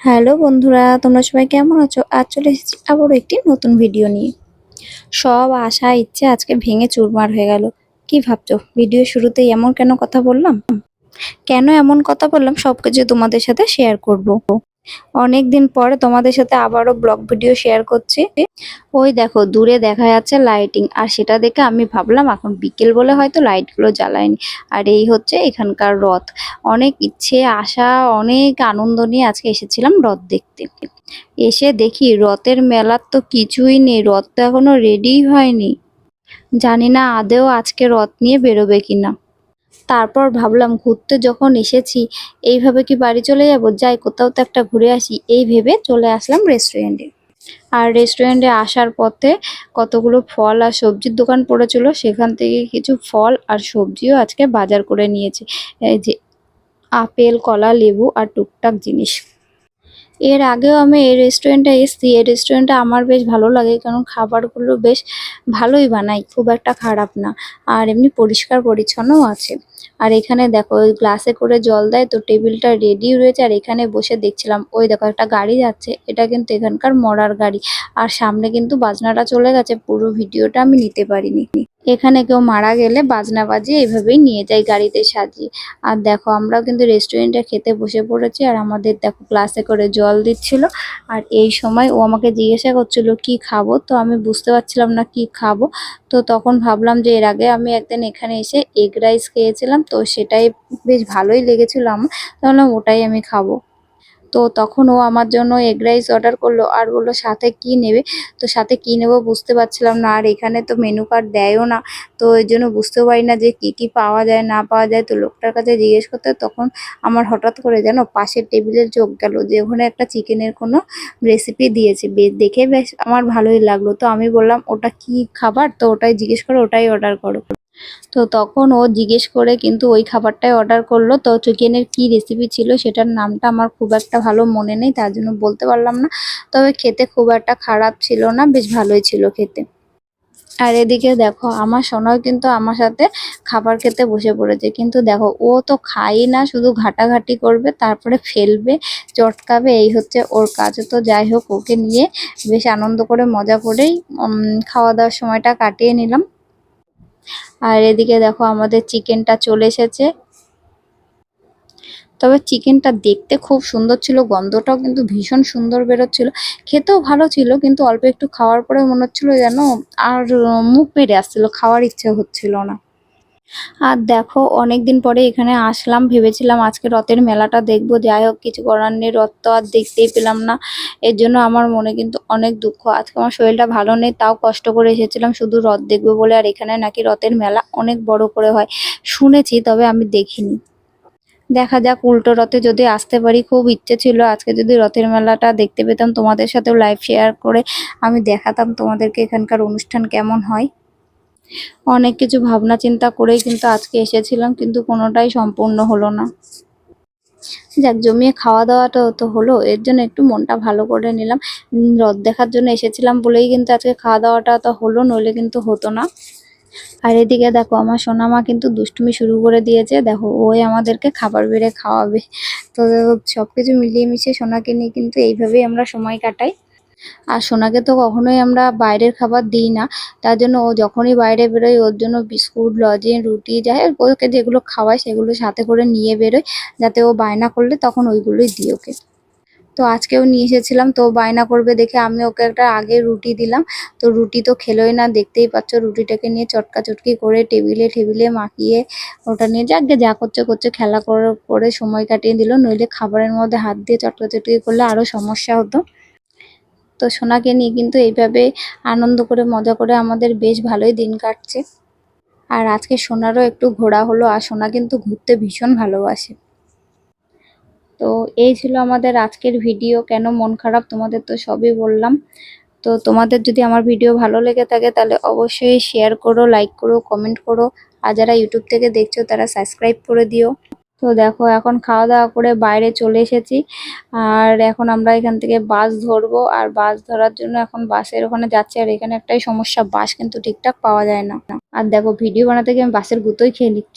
Hello বন্ধুরা, তোমরা সবাই কেমন আছো? আজ চলে এসেছি আবারও একটি নতুন ভিডিও নিয়ে। সব আশা, ইচ্ছে আজকে ভেঙে চুরমার হয়ে গেল। কি ভাবছ? ভিডিও শুরুতেই এমন কেন কথা বললাম? কেন এমন কথা বললাম? সব কিছু তোমাদের সাথে শেয়ার করব। অনেক দিন পরে তোমাদের সাথে আবারও ব্লগ ভিডিও শেয়ার করছি। ওই দেখো, দূরে দেখা যাচ্ছে লাইটিং আর সেটা দেখে আমি ভাবলাম এখন বিকেল বলে হয়তো লাইটগুলো জ্বালায়নি। আর এই হচ্ছে এখানকার রথ। অনেক ইচ্ছে, আশা, অনেক আনন্দ নিয়ে আজকে এসেছিলাম রথ দেখতে। এসে দেখি রথের মেলার তো কিছুই নেই, রথ তো এখনও রেডি হয়নি। জানি না আদেও আজকে রথ নিয়ে বেরোবে কিনা। তারপর ভাবলাম, ঘুরতে যখন এসেছি, এইভাবে কি বাড়ি চলে যাব? যাই, কোথাও তো একটা ঘুরে আসি। এই ভেবে চলে আসলাম রেস্টুরেন্টে আর রেস্টুরেন্টে আসার পথে কতগুলো ফল আর সবজির দোকান পড়েছিল, সেখান থেকে কিছু ফল আর সবজিও আজকে বাজার করে নিয়েছে। এই যে আপেল, কলা, লেবু আর টুকটাক জিনিস। এর আগেও আমি এই রেস্টুরেন্টে এসেছি। এই রেস্টুরেন্টে আমার বেশ ভালো লাগে, কারণ খাবারগুলো বেশ ভালোই বানাই, খুব একটা খারাপ না। আর এমনি পরিষ্কার পরিচ্ছন্নও আছে। আর এখানে দেখো, ওই গ্লাসে করে জল দেয়, তো টেবিলটা রেডি রয়েছে। আর এখানে বসে দেখছিলাম, ওই দেখো একটা গাড়ি যাচ্ছে, এটা কিন্তু এখানকার মরার গাড়ি। আর সামনে কিন্তু বাজনাটা চলে গেছে, পুরো ভিডিওটা আমি নিতে পারিনি। এখানে কেউ মারা গেলে বাজনা বাজিয়ে এইভাবেই নিয়ে যায় গাড়িতে সাজিয়ে। আর দেখো, আমরাও কিন্তু রেস্টুরেন্টে খেতে বসে পড়েছি আর আমাদের দেখো গ্লাসে করে জল দিচ্ছিল। আর এই সময় ও আমাকে জিজ্ঞাসা করছিল, কি খাব? তো আমি বুঝতে পারছিলাম না, কি খাব? তো তখন ভাবলাম যে এর আগে আমি একদিন এখানে এসে এগ রাইস খেয়েছিলাম, তো সেটাই বেশ ভালোই লেগেছিল আমার। তাহলে ওটাই আমি খাব। তো তখন ও আমার জন্য এগ রাইস অর্ডার করল আর বলল, সাথে কি নেবে? তো সাথে কি নেব বুঝতে পারছিলাম না। আর এখানে তো মেনু কার্ড দেয়ও না। তো এর জন্য বুঝতেও পারি না যে কি কি পাওয়া যায়, না পাওয়া যায়। তো লোকটার কাছে জিজ্ঞেস করতে তখন আমার হঠাৎ করে যেন পাশের টেবিলের চোখ গেল যে ওখানে একটা চিকেনের কোনো রেসিপি দিয়েছে। বে- দেখে বেশ আমার ভালোই লাগল। তো আমি বললাম, ওটা কি খাবার? তো ওটাই জিজ্ঞেস করো ওটাই অর্ডার করো। তো তখন ও জিজ্ঞেস করে, কিন্তু ওই খাবারটাই অর্ডার করল। তো চিকেনের কি রেসিপি ছিল সেটার নামটা আমার খুব একটা ভালো মনে নেই, তার জন্য বলতে পারলাম না। তবে খেতে খুব একটা খারাপ ছিল না, বেশ ভালোই ছিল খেতে। আর এদিকে দেখো, আমার সোনাও কিন্তু আমার সাথে খাবার খেতে বসে পড়েছে। কিন্তু দেখো, ও তো খাই না, শুধু ঘাটাঘাটি করবে, তারপরে ফেলবে, চটকাবে, এই হচ্ছে ওর কাজ। তো যাই হোক, ওকে নিয়ে বেশ আনন্দ করে মজা করেই খাওয়া দাওয়ার সময়টা কাটিয়ে নিলাম। আর এদিকে দেখো আমাদের চিকেনটা চলে এসেছে। তবে চিকেনটা দেখতে খুব সুন্দর ছিল, গন্ধটাও কিন্তু ভীষণ সুন্দর বেরোচ্ছিল। খেতেও ভালো ছিল, কিন্তু অল্প একটু খাওয়ার পরে মনে হচ্ছিল যেন আর মুখ পেরে আসছিল, খাওয়ার ইচ্ছে হচ্ছিল না। আর দেখো অনেক দিন পরে এখানে আসলাম, ভেবেছিলাম আজকে রথের মেলাটা দেখব। যাই হোক, কিছু করার নেই, রথ তো আর দেখতেই পেলাম না। এর জন্য আমার মনে কিন্তু অনেক দুঃখ। আজকে আমার শরীরটা ভালো নেই, তাও কষ্ট করে এসেছিলাম, শুধু রথ দেখব বলে। আর এখানে নাকি রথের মেলা অনেক বড় করে হয়। শুনেছি, তবে আমি দেখিনি। দেখা যাক, উল্টো রথে যদি আসতে পারি, খুব ইচ্ছে ছিল। আজকে যদি রথের মেলাটা দেখতে পেতাম, তোমাদের সাথেও লাইভ শেয়ার করে আমি দেখাতাম তোমাদেরকে এখানকার অনুষ্ঠান কেমন হয়। অনেক কিছু ভাবনা চিন্তা করেই কিন্তু আজকে এসেছিলাম, কিন্তু কোনোটাই সম্পূর্ণ হলো না। যাক, জমিয়ে খাওয়া দাওয়াটা তো হলো, এর জন্য একটু মনটা ভালো করে নিলাম। রথ দেখার জন্য এসেছিলাম বলেই কিন্তু আজকে খাওয়া দাওয়াটা তো হলো, নইলে কিন্তু হতো না। আর এদিকে দেখো, আমার সোনামা কিন্তু দুষ্টুমি শুরু করে দিয়েছে। দেখো, ওই আমাদেরকে খাবার বেড়ে খাওয়াবে। তো সবকিছু মিলিয়ে মিশিয়ে সোনাকে নিয়ে কিন্তু এইভাবেই আমরা সময় কাটাই। আর সোনাকে তো কখনোই আমরা বাইরের খাবার দিই না। তার জন্য ও যখনই বাইরে বেরোয়, ওর জন্য বিস্কুট, লজেন, রুটি, যাই ওকে যেগুলো খাওয়ায় সেগুলো সাথে করে নিয়ে বেরোয়, যাতে ও বায়না করলে তখন ওইগুলোই দিই ওকে। তো আজকেও নিয়ে এসেছিলাম, তো বায়না করবে দেখে আমি ওকে একটা আগে রুটি দিলাম। তো রুটি তো খেলোই না, দেখতেই পাচ্ছ রুটিটাকে নিয়ে চটকা চটকি করে টেবিলে টেবিলে মাখিয়ে ওটা নিয়ে যাকে, যা করছে করছে, খেলা করে করে সময় কাটিয়ে দিল। নইলে খাবারের মধ্যে হাত দিয়ে চটকা চটকি করলে আরও সমস্যা হতো। তো সোনাকে নিয়ে কিন্তু এইভাবে আনন্দ করে, মজা করে আমাদের বেশ ভালোই দিন কাটছে। আর আজকে সোনারও একটু ঘোরা হলো আর সোনা কিন্তু ঘুরতে ভীষণ ভালোবাসে। তো এই ছিল আমাদের আজকের ভিডিও। কেন মন খারাপ তোমাদের তো সবই বললাম। তো তোমাদের যদি আমার ভিডিও ভালো লেগে থাকে তাহলে অবশ্যই শেয়ার করো লাইক করো কমেন্ট করো। আর যারা ইউটিউব থেকে দেখছ তারা সাবস্ক্রাইব করে দিও। তো দেখো, এখন খাওয়া দাওয়া করে বাইরে চলে এসেছি। আর এখন আমরা এখান থেকে বাস ধরবো। আর বাস ধরার জন্য এখন বাসের ওখানে যাচ্ছি। আর এখানে একটাই সমস্যা, বাস কিন্তু ঠিকঠাক পাওয়া যায় না। আর দেখো ভিডিও বানাতে গিয়ে আমি বাসের গুতোই খেয়ে নিচ্ছি।